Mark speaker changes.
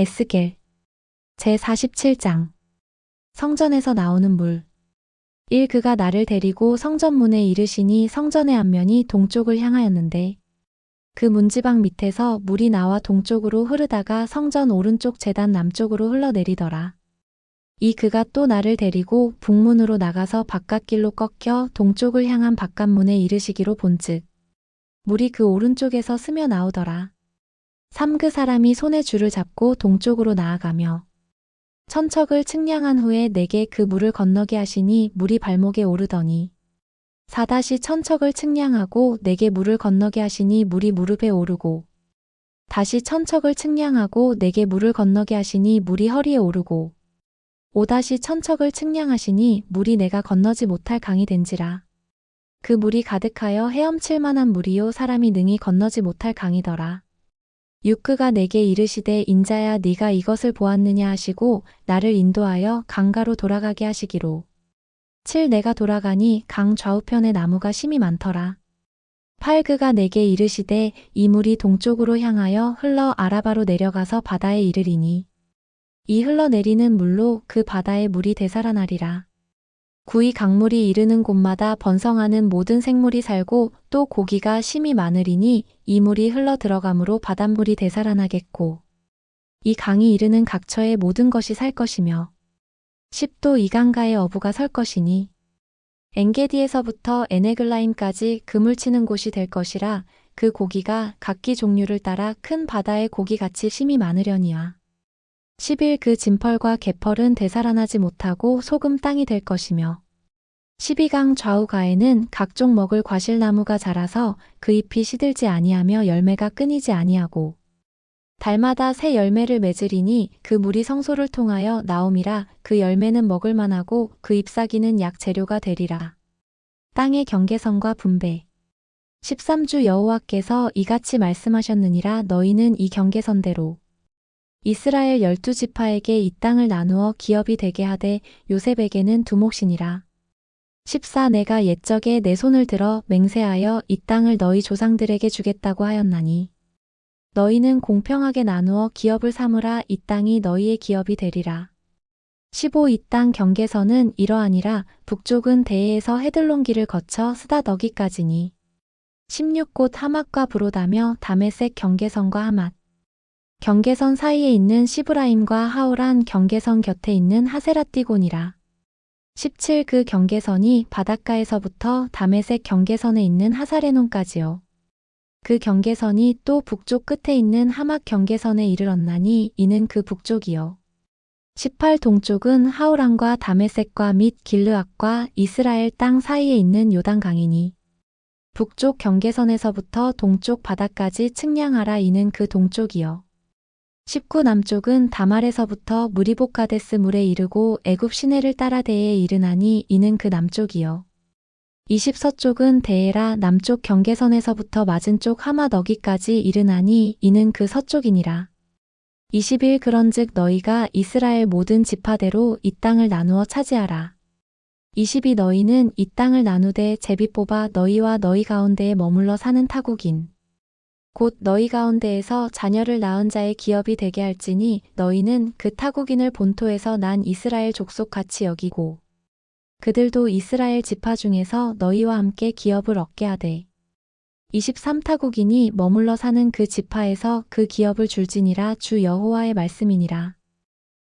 Speaker 1: 에스겔 제47장 성전에서 나오는 물 1. 그가 나를 데리고 성전 문에 이르시니 성전의 앞면이 동쪽을 향하였는데 그 문지방 밑에서 물이 나와 동쪽으로 흐르다가 성전 오른쪽 재단 남쪽으로 흘러내리더라. 이 그가 또 나를 데리고 북문으로 나가서 바깥길로 꺾여 동쪽을 향한 바깥문에 이르시기로 본즉 물이 그 오른쪽에서 스며 나오더라. 삼그 사람이 손에 줄을 잡고 동쪽으로 나아가며 천척을 측량한 후에 내게 그 물을 건너게 하시니 물이 발목에 오르더니 사다시 천척을 측량하고 내게 물을 건너게 하시니 물이 무릎에 오르고 다시 천척을 측량하고 내게 물을 건너게 하시니 물이 허리에 오르고 오다시 천척을 측량하시니 물이 내가 건너지 못할 강이 된지라 그 물이 가득하여 헤엄칠 만한 물이요 사람이 능히 건너지 못할 강이더라. 육그가 내게 이르시되 인자야 네가 이것을 보았느냐 하시고 나를 인도하여 강가로 돌아가게 하시기로. 7 내가 돌아가니 강 좌우편에 나무가 심이 많더라. 8 그가 내게 이르시되 이 물이 동쪽으로 향하여 흘러 아라바로 내려가서 바다에 이르리니 이 흘러내리는 물로 그 바다의 물이 되살아나리라. 구이 강물이 이르는 곳마다 번성하는 모든 생물이 살고 또 고기가 심이 많으리니 이 물이 흘러 들어가므로 바닷물이 되살아나겠고 이 강이 이르는 각처의 모든 것이 살 것이며 10도 이 강가에 어부가 설 것이니 엔게디에서부터 에네글라임까지 그물 치는 곳이 될 것이라 그 고기가 각기 종류를 따라 큰 바다의 고기같이 심이 많으려니와 10일 그 진펄과 개펄은 되살아나지 못하고 소금 땅이 될 것이며 12강 좌우가에는 각종 먹을 과실나무가 자라서 그 잎이 시들지 아니하며 열매가 끊이지 아니하고 달마다 새 열매를 맺으리니 그 물이 성소를 통하여 나옴이라 그 열매는 먹을 만하고 그 잎사귀는 약 재료가 되리라. 땅의 경계선과 분배 13주 여호와께서 이같이 말씀하셨느니라 너희는 이 경계선대로 이스라엘 열두 지파에게 이 땅을 나누어 기업이 되게 하되 요셉에게는 두 몫이니라. 14 내가 옛적에 내 손을 들어 맹세하여 이 땅을 너희 조상들에게 주겠다고 하였나니 너희는 공평하게 나누어 기업을 삼으라 이 땅이 너희의 기업이 되리라. 15 이 땅 경계선은 이러하니라 북쪽은 대해에서 헤들론기를 거쳐 스다더기까지니 16곳 하맛과 브로다며 다메섹 경계선과 하맛 경계선 사이에 있는 시브라임과 하오란 경계선 곁에 있는 하세라띠곤이라. 17 그 경계선이 바닷가에서부터 다메섹 경계선에 있는 하사레논까지요. 그 경계선이 또 북쪽 끝에 있는 하맛 경계선에 이르렀나니 이는 그 북쪽이요. 18 동쪽은 하오란과 다메섹과 및 길르앗과 이스라엘 땅 사이에 있는 요단강이니 북쪽 경계선에서부터 동쪽 바다까지 측량하라 이는 그 동쪽이요. 19 남쪽은 다말에서부터 무리복가데스 물에 이르고 애굽 시내를 따라 대에 이르나니 이는 그 남쪽이요. 20 서쪽은 대에라 남쪽 경계선에서부터 맞은 쪽 하마 너기까지 이르나니 이는 그 서쪽이니라. 21 그런즉 너희가 이스라엘 모든 지파대로 이 땅을 나누어 차지하라. 22 너희는 이 땅을 나누되 제비 뽑아 너희와 너희 가운데에 머물러 사는 타국인 곧 너희 가운데에서 자녀를 낳은 자의 기업이 되게 할지니 너희는 그 타국인을 본토에서 난 이스라엘 족속 같이 여기고 그들도 이스라엘 지파 중에서 너희와 함께 기업을 얻게 하되 23타국인이 머물러 사는 그 지파에서 그 기업을 줄지니라 주 여호와의 말씀이니라.